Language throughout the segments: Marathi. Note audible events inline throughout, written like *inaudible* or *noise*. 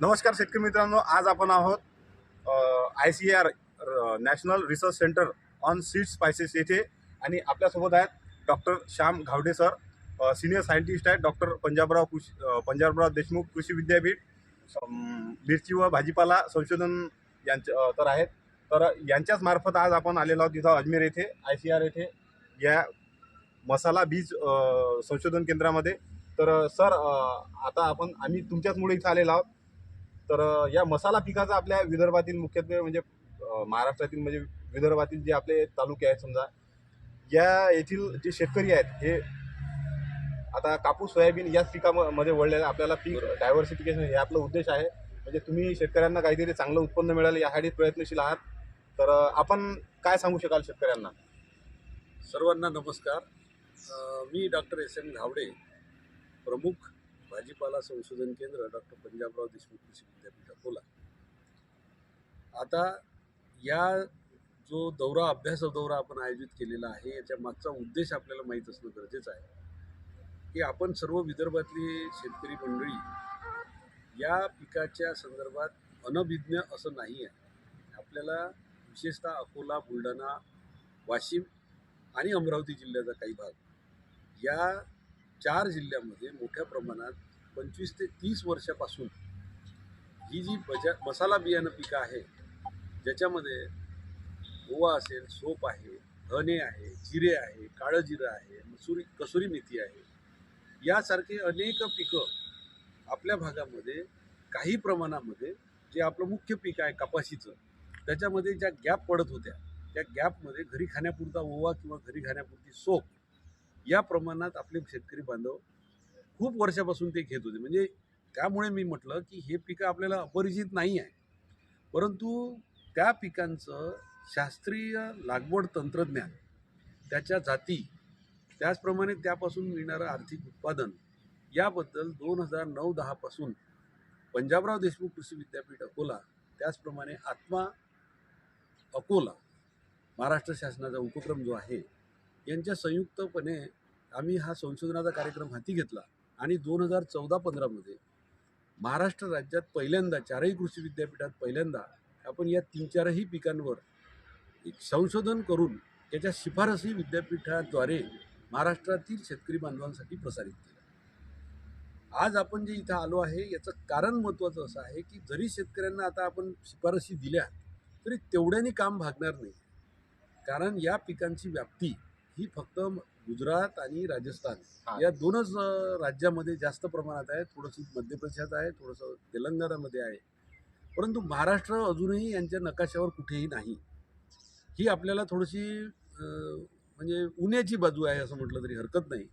नमस्कार शेतकरी मित्रांनो आज आपण आहोत I C R national research centre on seed spices येथे. आणि आपल्यासोबत आहेत doctor Shyam Ghawde sir senior scientist आहेत डॉक्टर पंजाबराव कृषी पंजाबराव देशमुख कृषी विद्यापीठ मिरची व भाजीपाला संशोधन यांच्या तर आहेत. तर यांच्याच मार्फत आज आपण आलेलो आहोत तिथं अजमेर येथे आय सी आर येथे. या मसाला बीज संशोधन केंद्रामध्ये. तर सर आता आपण आम्ही तुमच्याचमुळे इथं आलेलो आहोत. तर या मसाला पिकाचा आपल्या विदर्भातील मुख्यत्वे म्हणजे महाराष्ट्रातील म्हणजे विदर्भातील जे आपले तालुके आहेत समजा या येथील जे शेतकरी आहेत हे आता कापूस सोयाबीन याच पिकामध्ये वळले आहे. आपल्याला पीक डायव्हर्सिफिकेशन हे आपला उद्देश आहे. म्हणजे तुम्ही शेतकऱ्यांना काहीतरी चांगलं उत्पन्न मिळालं यासाठी प्रयत्नशील आहात. तर आपण काय सांगू शकाल शेतकऱ्यांना? सर्वांना नमस्कार. मी डॉक्टर एस एम घावडे प्रमुख भाजीपाला संशोधन केंद्र डॉक्टर पंजाबराव देशमुख कृषी विद्यापीठ अकोला. आता या जो दौरा अभ्यास दौरा आपण आयोजित केलेला आहे याच्या मागचा उद्देश आपल्याला माहीत असणं गरजेचं आहे की आपण सर्व विदर्भातली शेतकरी मंडळी या पिकाच्या संदर्भात अनभिज्ञ असं नाही आहे. आपल्याला विशेषतः अकोला बुलढाणा वाशिम आणि अमरावती जिल्ह्याचा काही भाग या चार जिल्ह्यामध्ये मोठ्या प्रमाणात पंचवीस ते तीस वर्षापासून ही जी बजा मसाला बियाणं पिकं आहे ज्याच्यामध्ये ओवा असेल सोप आहे धने आहे जिरे आहे काळं जिरं आहे मसुरी कसुरी मेथी आहे यासारखे अनेक पिकं आपल्या भागामध्ये काही प्रमाणामध्ये जे आपलं मुख्य पीक आहे कपाशीचं त्याच्यामध्ये ज्या गॅप पडत होत्या त्या गॅपमध्ये घरी खाण्यापुरता ओवा किंवा घरी खाण्यापुरती सोप या प्रमाणात आपले शेतकरी बांधव खूप वर्षापासून ते घेत होते. म्हणजे त्यामुळे मी म्हटलं की हे पिकं आपल्याला अपरिचित नाही आहे. परंतु त्या पिकांचं शास्त्रीय लागवड तंत्रज्ञान त्याच्या जाती त्याचप्रमाणे त्यापासून मिळणारं आर्थिक उत्पादन याबद्दल दोन हजार नऊ दहापासून पंजाबराव देशमुख कृषी विद्यापीठ अकोला त्याचप्रमाणे आत्मा अकोला महाराष्ट्र शासनाचा उपक्रम जो आहे यांच्या संयुक्तपणे आम्ही हा संशोधनाचा कार्यक्रम हाती घेतला आणि दोन हजार चौदा पंधरामध्ये महाराष्ट्र राज्यात पहिल्यांदा चारही कृषी विद्यापीठात पहिल्यांदा आपण या तीन चारही पिकांवर एक संशोधन करून त्याच्या शिफारसी विद्यापीठाद्वारे महाराष्ट्रातील शेतकरी बांधवांसाठी प्रसारित केलं. आज आपण जे इथं आलो आहे याचं कारण महत्त्वाचं असं आहे की जरी शेतकऱ्यांना आता आपण शिफारसी दिल्या तरी तेवढ्याने काम भागणार नाही. कारण या पिकांची व्याप्ती ही फक्त गुजरात आणि राजस्थान. या दोनच राज्यामध्ये जास्त प्रमाणात आहे. थोडंसं मध्य प्रदेशात आहे थोडंसं तेलंगणामध्ये आहे. परंतु महाराष्ट्र अजूनही यांच्या नकाशावर कुठेही नाही. ही आपल्याला थोडीशी म्हणजे उन्याची बाजू आहे असं म्हटलं तरी हरकत नाही.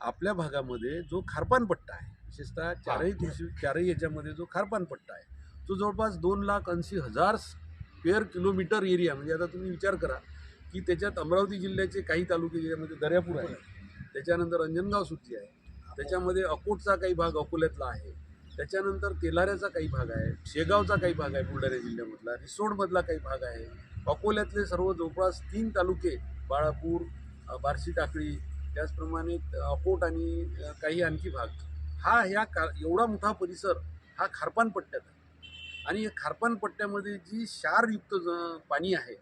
आपल्या भागामध्ये जो खारपान पट्टा आहे विशेषतः चारही कृषी चारही याच्यामध्ये जो खारपान पट्टा आहे तो जवळपास दोन लाख ऐंशी हजार स्क्वेअर किलोमीटर एरिया म्हणजे आता तुम्ही विचार करा की त्याच्यात अमरावती जिल्ह्याचे काही तालुके ज्याच्यामध्ये म्हणजे दर्यापूर आहे त्याच्यानंतर अंजनगाव सुट्टी आहे त्याच्यामध्ये अकोटचा काही भाग अकोल्यातला आहे त्याच्यानंतर तेलाऱ्याचा काही भाग आहे शेगावचा काही भाग आहे बुलढाणा जिल्ह्यामधला रिसोडमधला काही भाग आहे. अकोल्यातले सर्व जवळपास तीन तालुके बाळापूर बार्शी टाकळी त्याचप्रमाणे अकोट आणि काही आणखी भाग. हा ह्या का एवढा मोठा परिसर हा खारपान पट्ट्यात आहे. आणि या खारपान पट्ट्यामध्ये जी क्षारयुक्त ज- पाणी आहे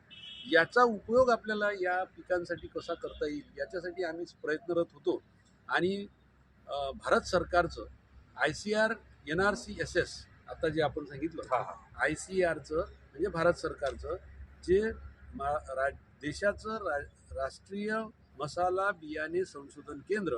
याचा उपयोग आपल्याला या पिकांसाठी कसा करता येईल याच्यासाठी आम्ही प्रयत्नरत होतो. आणि भारत सरकारचं I C R N R C S S आता जे आपण सांगितलं हा हा. आय सी आरचं म्हणजे भारत सरकारचं जे मा रा देशाचं रा राष्ट्रीय मसाला बियाणे संशोधन केंद्र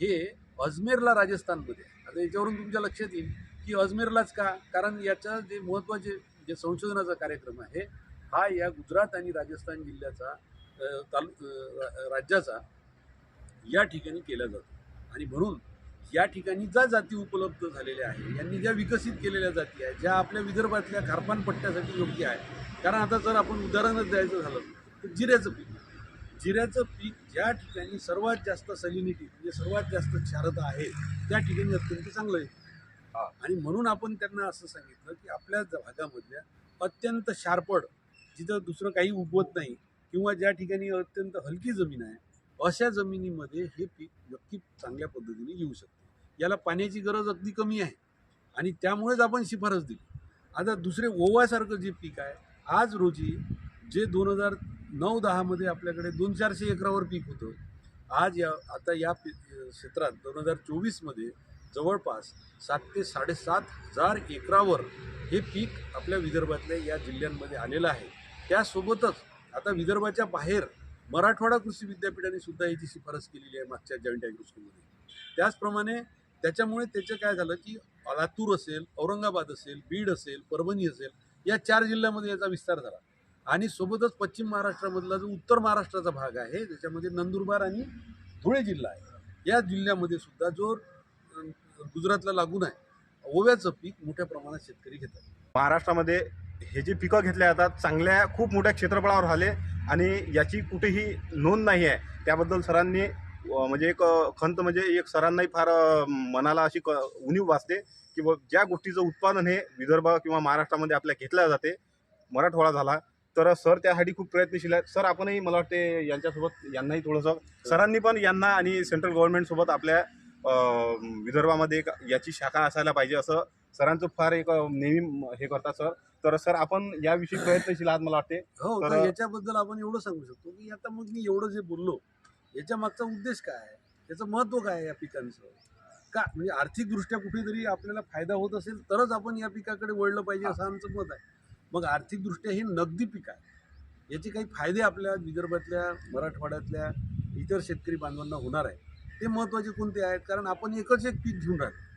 हे अजमेरला राजस्थानमध्ये. आता याच्यावरून तुमच्या लक्षात येईल की अजमेरलाच का? कारण याचं जे महत्त्वाचे जे संशोधनाचा कार्यक्रम आहे हा या गुजरात आणि राजस्थान जिल्ह्याचा तालु राज्याचा या ठिकाणी केला जातो. आणि म्हणून या ठिकाणी ज्या जाती उपलब्ध झालेल्या आहे यांनी ज्या विकसित केलेल्या जाती आहेत ज्या आपल्या विदर्भातल्या खारपान पट्ट्यासाठी योग्य आहे कारण आता जर आपण उदाहरणच द्यायचं झालं तर जिऱ्याचं पीक. जिऱ्याचं पीक ज्या ठिकाणी सर्वात जास्त सलिनिटी म्हणजे सर्वात जास्त क्षारता आहे त्या ठिकाणी अत्यंत चांगलं आहे. हा. आणि म्हणून आपण त्यांना असं सांगितलं की आपल्या भागामधल्या अत्यंत शारपड जिथं दुसरं काही उगवत नाही किंवा ज्या ठिकाणी अत्यंत हलकी जमीन आहे अशा जमिनीमध्ये हे पीक नक्की चांगल्या पद्धतीने येऊ शकते. याला पाण्याची गरज अगदी कमी आहे आणि त्यामुळेच आपण शिफारस दिली. आता दुसरे ओवासारखं जे पीक आहे आज रोजी जे दोन हजार नऊ दहामध्ये आपल्याकडे दोन चारशे एकरावर पीक होतं आज या आता या पी क्षेत्रात दोन हजार चोवीसमध्ये जवळपास सात ते साडेसात हजार एकरावर हे पीक आपल्या विदर्भातल्या या जिल्ह्यांमध्ये आलेलं आहे. त्यासोबतच आता विदर्भाच्या बाहेर मराठवाडा कृषी विद्यापीठाने सुद्धा याची शिफारस केलेली आहे मागच्या जॉईंट ॲग्रो स्कूलमध्ये त्याचप्रमाणे त्याच्यामुळे त्याचं काय झालं की लातूर असेल औरंगाबाद असेल बीड असेल परभणी असेल या चार जिल्ह्यामध्ये याचा विस्तार झाला. आणि सोबतच पश्चिम महाराष्ट्रामधला जो उत्तर महाराष्ट्राचा भाग आहे त्याच्यामध्ये नंदुरबार आणि धुळे जिल्हा आहे. या जिल्ह्यामध्ये सुद्धा जो गुजरातला लागून आहे. ओव्याचं पीक मोठ्या प्रमाणात शेतकरी घेतात. महाराष्ट्रामध्ये हे जे पिकं घेतले जातात चांगल्या खूप मोठ्या क्षेत्रफळावर झाले आणि याची कुठेही नोंद नाही आहे. त्याबद्दल सरांनी म्हणजे एक खंत म्हणजे एक सरांनाही फार मनाला अशी क उणीव वाचते की ब ज्या गोष्टीचं उत्पादन हे विदर्भ किंवा महाराष्ट्रामध्ये आपल्या घेतल्या जाते मराठवाडा झाला तर सर त्यासाठी खूप प्रयत्नशील आहेत. सर आपणही मला वाटते यांच्यासोबत यांनाही थोडंसं सरांनी पण यांना आणि सेंट्रल गव्हर्नमेंटसोबत आपल्या विदर्भामध्ये एक याची शाखा असायला पाहिजे असं सरांचं फार एक नेहमी हे करतात सर. तर सर आपण याविषयी प्रयत्नशील आहात मला वाटते. हो तर- तर याच्याबद्दल आपण एवढं सांगू शकतो की आता मग मी एवढं जे बोललो याच्या मागचा उद्देश काय आहे? त्याचं महत्त्व काय आहे या पिकांचं? का म्हणजे आर्थिकदृष्ट्या कुठेतरी आपल्याला फायदा होत असेल तरच आपण या पिकाकडे वळलं पाहिजे असं आमचं मत आहे. मग आर्थिकदृष्ट्या हे नगदी पीक आहे. याचे काही फायदे आपल्या विदर्भातल्या मराठवाड्यातल्या इतर शेतकरी बांधवांना होणार आहे. ते महत्त्वाचे कोणते आहेत? कारण आपण एकच एक पीक घेऊन राहिलो.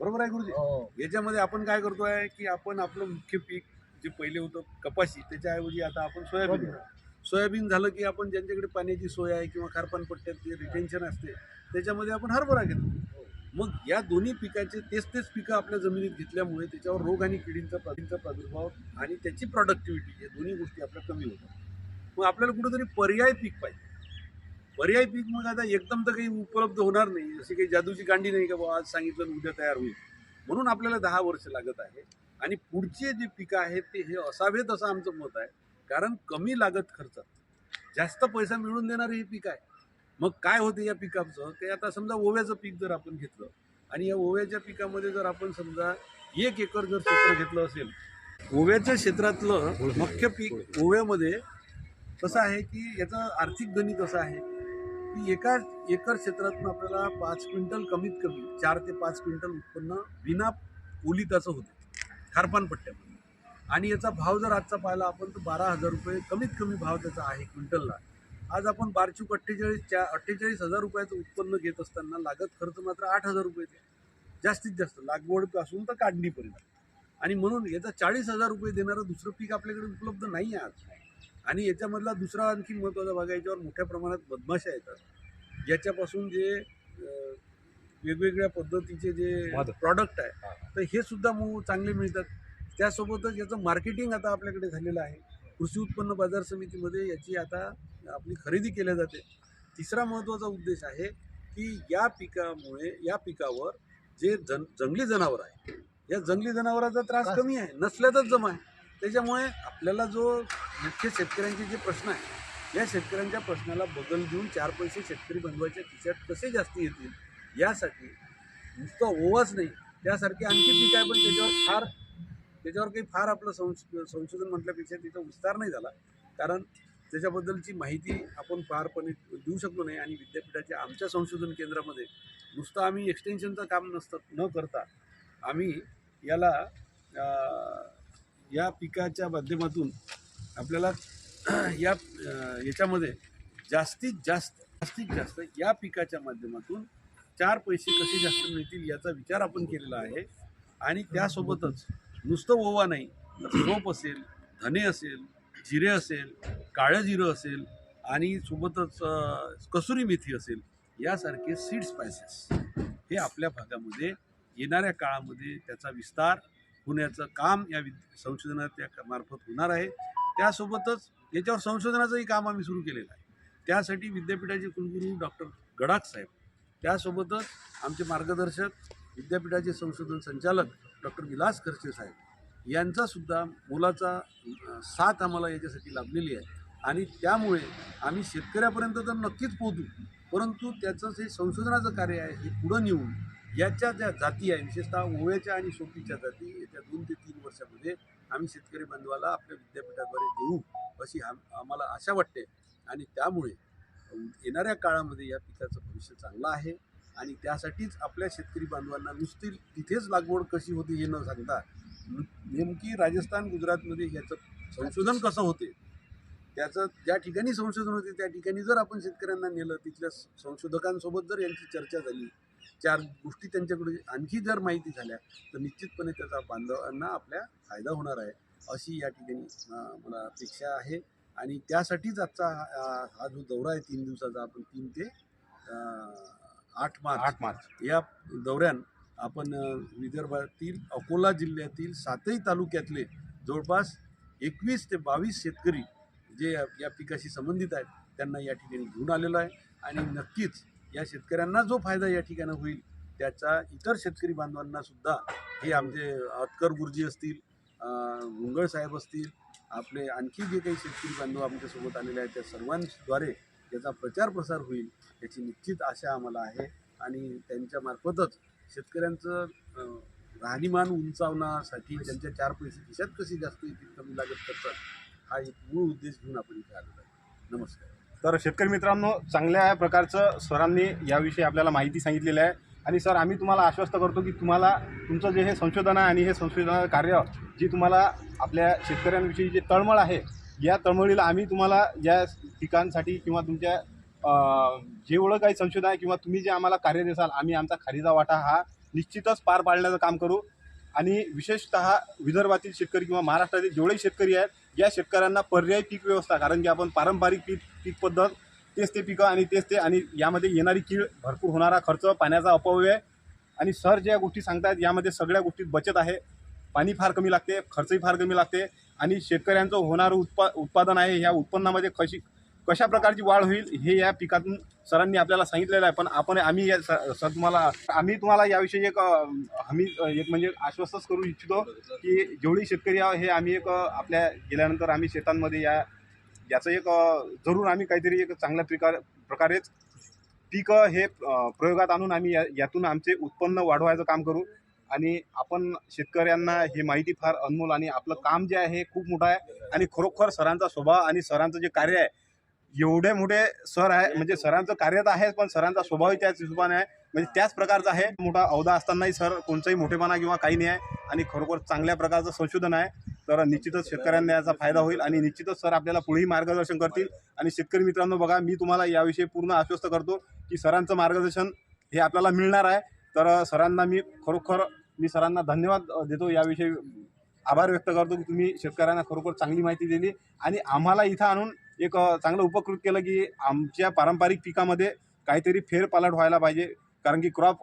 बरोबर आहे गुरुजी? याच्यामध्ये आपण काय करतोय की आपण आपलं मुख्य पीक जे पहिले होतं कपाशी त्याच्याऐवजी आता आपण सोयाबीन घेतो. सोयाबीन झालं की आपण ज्यांच्याकडे पाण्याची सोय आहे किंवा खारपान पट्ट्यात जे रिटेन्शन असते त्याच्यामध्ये आपण हरभरा घेतो. मग या दोन्ही पिकाचे तेच तेच पिकं आपल्या जमिनीत घेतल्यामुळे त्याच्यावर रोग आणि किडींचा किडींचा प्रादुर्भाव आणि त्याची प्रॉडक्टिव्हिटी या दोन्ही गोष्टी आपल्या कमी होतात. मग आपल्याला कुठेतरी पर्याय पीक पाहिजे. पर्याय पीक मग आता एकदम तर काही उपलब्ध होणार नाही. अशी काही जादूची गांडी नाही का बाबा आज सांगितलं उद्या तयार होईल. म्हणून आपल्याला दहा वर्ष लागत आहे. आणि पुढचे जे पिकं आहेत ते हे असावेत असं आमचं मत आहे. कारण कमी लागत खर्चात. जास्त पैसा मिळून देणारे हे पीक आहे. मग काय होते या पिकाचं? ते आता समजा ओव्याचं पीक जर आपण घेतलं आणि या ओव्याच्या पिकामध्ये जर आपण समजा एक एकर जर क्षेत्र घेतलं असेल ओव्याच्या क्षेत्रातलं मुख्य पीक ओव्यामध्ये कसं आहे की याचं आर्थिक गणित असं आहे की एका एकर क्षेत्रातून आपल्याला पाच क्विंटल कमीत कमी चार ते पाच क्विंटल उत्पन्न विना ओलिताचं होतं. खारपान पट्ट्यामध्ये. आणि याचा भाव जर आजचा पाहिला आपण तर बारा हजार रुपये कमीत कमी भाव त्याचा आहे क्विंटलला. आज आपण बारचूक अठ्ठेचाळीस चार अठ्ठेचाळीस हजार रुपयाचं उत्पन्न घेत असताना लागत खर्च मात्र आठ हजार रुपये जास्तीत जास्त लागवडपासून तर काढणीपर्यंत आणि म्हणून याचा चाळीस हजार रुपये देणारं दुसरं पीक आपल्याकडे उपलब्ध नाही आहे आज. आणि याच्यामधला दुसरा आणखी महत्त्वाचा भाग आहे याच्यावर मोठ्या प्रमाणात बदमाशा येतात. याच्यापासून जे वेगवेगळ्या पद्धतीचे जे. प्रॉडक्ट आहे तर हे सुद्धा मग चांगले मिळतात. त्यासोबतच याचं मार्केटिंग आता आपल्याकडे झालेलं आहे. कृषी उत्पन्न बाजार समितीमध्ये याची आता आपली खरेदी केल्या जाते. तिसरा महत्त्वाचा उद्देश आहे की या पिकामुळे या पिकावर जे जन जंगली जनावर आहे या जंगली जनावराचा त्रास कमी आहे नसल्यातच जमा आहे. त्याच्यामुळे आपल्याला जो मुख्य शेतकऱ्यांचे जे प्रश्न आहे या शेतकऱ्यांच्या प्रश्नाला बदल देऊन चार पैसे शेतकरी बनवायच्या खिशात कसे जास्त येतील यासाठी नुसतं ओवाच नाही. त्यासारखे आणखी पीक आहे पण त्याच्यावर फार त्याच्यावर काही फार आपलं संश संशोधन म्हटल्यापेक्षा त्याचा विस्तार नाही झाला. कारण त्याच्याबद्दलची माहिती आपण फारपणे देऊ शकलो नाही आणि विद्यापीठाच्या आमच्या संशोधन केंद्रामध्ये नुसतं आम्ही एक्सटेन्शनचं काम नसतं न करता आम्ही याला या पिकाच्या माध्यमातून आपल्याला *clears throat* या याच्यामध्ये जास्तीत जास्त जास्तीत जास्त या पिकाच्या माध्यमातून चार पैसे कसे जास्त मिळतील याचा विचार आपण केलेला आहे. आणि त्यासोबतच नुसतं ओवा नाही तर सोप असेल धने असेल जिरे असेल काळं जिरं असेल आणि सोबतच कसुरी मेथी असेल यासारखे सीड स्पायसेस हे आपल्या भागामध्ये येणाऱ्या काळामध्ये त्याचा विस्तार होण्याचं काम या विद संशोधनाच्या मार्फत होणार आहे. त्यासोबतच याच्यावर संशोधनाचंही काम आम्ही सुरू केलेलं आहे. त्यासाठी विद्यापीठाचे कुलगुरू डॉक्टर गडाख साहेब त्यासोबतच आमचे मार्गदर्शक विद्यापीठाचे संशोधन संचालक डॉक्टर विलास खर्चे साहेब यांचासुद्धा मोलाचा साथ आम्हाला याच्यासाठी लाभलेली आहे. आणि त्यामुळे आम्ही शेतकऱ्यापर्यंत तर नक्कीच पोहोचू परंतु त्याचं जे संशोधनाचं कार्य आहे हे पुढं नेऊन याच्या ज्या जाती आहे विशेषतः ओव्याच्या आणि सोपीच्या जाती येत्या दोन ते तीन वर्षामध्ये आम्ही शेतकरी बांधवाला आपल्या विद्यापीठाद्वारे देऊ अशी आम आम्हाला आशा वाटते. आणि त्यामुळे येणाऱ्या काळामध्ये या पिकाचं भविष्य चांगलं आहे. आणि त्यासाठीच आपल्या शेतकरी बांधवांना नुसती तिथेच लागवड कशी होते हे न सांगता न- नेमकी राजस्थान गुजरातमध्ये याचं संशोधन कसं होते? त्याचं ज्या ठिकाणी संशोधन होते त्या ठिकाणी जर आपण शेतकऱ्यांना नेलं तिथल्या संशोधकांसोबत जर यांची चर्चा झाली चार गोष्टी त्यांच्याकडे आणखी जर माहिती झाल्या तर निश्चितपणे त्याचा बांधवांना आपल्या फायदा होणार आहे अशी या ठिकाणी मला अपेक्षा आहे. आणि त्यासाठीच आजचा हा जो दौरा आहे तीन दिवसाचा आपण तीन ते आठ मार्च आठ मार्च. या दौऱ्यान आपण विदर्भातील अकोला जिल्ह्यातील सातही तालुक्यातले जवळपास एकवीस ते बावीस शेतकरी जे या या पिकाशी संबंधित आहेत त्यांना या ठिकाणी घेऊन आलेलो आहे. आणि नक्कीच या शेतकऱ्यांना जो फायदा या ठिकाणी होईल त्याचा इतर शेतकरी बांधवांना सुद्धा हे आमचे अतकर गुरुजी असतील घुंगळ साहेब असतील आपले आणखी जे काही शेतकरी बांधव आमच्यासोबत आलेले आहेत त्या सर्वांद्वारे याचा प्रचार प्रसार होईल याची निश्चित आशा आम्हाला आहे. आणि त्यांच्यामार्फतच शेतकऱ्यांचं राहणीमान उंचावण्यासाठी त्यांच्या चार पैसे खिशात कशी जास्त येतील कमी लागत करतात हा एक मूळ उद्देश घेऊन आपण इथे आलेलो आहे नमस्कार. तर शेतकरी मित्रांनो चांगल्या प्रकारचं सरांनी याविषयी आपल्याला माहिती सांगितलेली आहे. आणि सर आम्ही तुम्हाला आश्वस्त करतो की तुम्हाला तुमचं जे हे संशोधन आहे आणि हे संशोधन कार्य जी तुम्हाला आपल्या शेतकऱ्यांविषयी जे तळमळ आहे या तळमळीला आम्ही तुम्हाला या पिकांसाठी किंवा तुमच्या जेवढं काही संशोधन आहे किंवा तुम्ही जे आम्हाला कार्य देसाल आम्ही आमचा खारीचा वाटा हा निश्चितच पार पाडण्याचं काम करू. आणि विशेषतः विदर्भातील शेतकरी किंवा महाराष्ट्रातील जेवढे शेतकरी आहेत या शेतकऱ्यांना पर्यायी पीक व्यवस्था कारण की आपण पारंपरिक पीक पीक पद्धत तेच ते पिकं आणि तेच ते आणि यामध्ये येणारी कीड भरपूर होणारा खर्च पाण्याचा अपव्यय आणि सर ज्या गोष्टी सांगतायत यामध्ये सगळ्या गोष्टीत बचत आहे. पाणी फार कमी लागते खर्चही फार कमी लागते आणि शेतकऱ्यांचं होणारं उत्पा उत्पादन आहे ह्या उत्पन्नामध्ये कशी कशा प्रकारची वाढ होईल हे या पिकातून सरांनी आपल्याला सांगितलेलं आहे. पण आपण आम्ही या सर सर तुम्हाला आम्ही तुम्हाला याविषयी एक हमी एक म्हणजे आश्वस्तच करू इच्छितो की जेवढी शेतकरी आहे हे आम्ही एक आपल्या गेल्यानंतर आम्ही शेतांमध्ये या याचं एक जरूर आम्ही काहीतरी एक चांगल्या प्रकार प्रकारेच पिकं हे प्रयोगात आणून आम्ही या यातून आमचे उत्पन्न वाढवायचं काम करू. आणि आपण शेतकऱ्यांना हे माहिती फार अनमोल आणि आपलं काम जे आहे हे खूप मोठं आहे. आणि खरोखर सरांचा स्वभाव आणि सरांचं जे कार्य आहे एवढे मोठे सर आहे म्हणजे सरांचं कार्य तर आहेच पण सरांचा स्वभावही त्याच हिशोबाने आहे. म्हणजे त्याच प्रकारचा आहे. मोठा अवधा असतानाही सर कोणचंही मोठेपणा किंवा काही नाही आहे. आणि खरोखर चांगल्या प्रकारचं संशोधन आहे. तर निश्चितच शेतकऱ्यांना याचा फायदा होईल आणि निश्चितच सर आपल्याला पुढेही मार्गदर्शन करतील. आणि शेतकरी मित्रांनो बघा मी तुम्हाला याविषयी पूर्ण आश्वस्त करतो की सरांचं मार्गदर्शन हे आपल्याला मिळणार आहे. तर सरांना मी खरोखर मी सरांना धन्यवाद देतो. याविषयी आभार व्यक्त करतो की तुम्ही शेतकऱ्यांना खरोखर चांगली माहिती दिली. आणि आम्हाला इथं आणून एक चांगलं उपकृत केलं की आमच्या पारंपरिक पिकामध्ये काहीतरी फेरपालट व्हायला पाहिजे. कारण की क्रॉप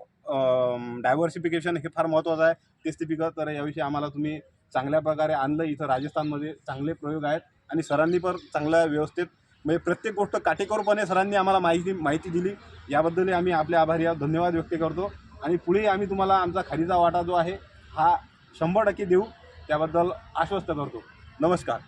डायव्हर्सिफिकेशन हे फार महत्त्वाचं आहे. तेच ते पिकं तर याविषयी आम्हाला तुम्ही चांगल्या प्रकारे आणलं. इथं राजस्थानमध्ये चांगले प्रयोग आहेत. आणि सरांनी पण चांगल्या व्यवस्थेत म्हणजे प्रत्येक गोष्ट काटेकोरपणे सरांनी आम्हाला माहिती माहिती दिली. याबद्दलही आम्ही आपले आभारी आहोत. धन्यवाद व्यक्त करतो. आणि पुढे आम्ही तुम्हाला आमचा खारीचा वाटा जो आहे हा शंभर टक्के देऊ. त्याबद्दल आश्वस्त करतो. नमस्कार.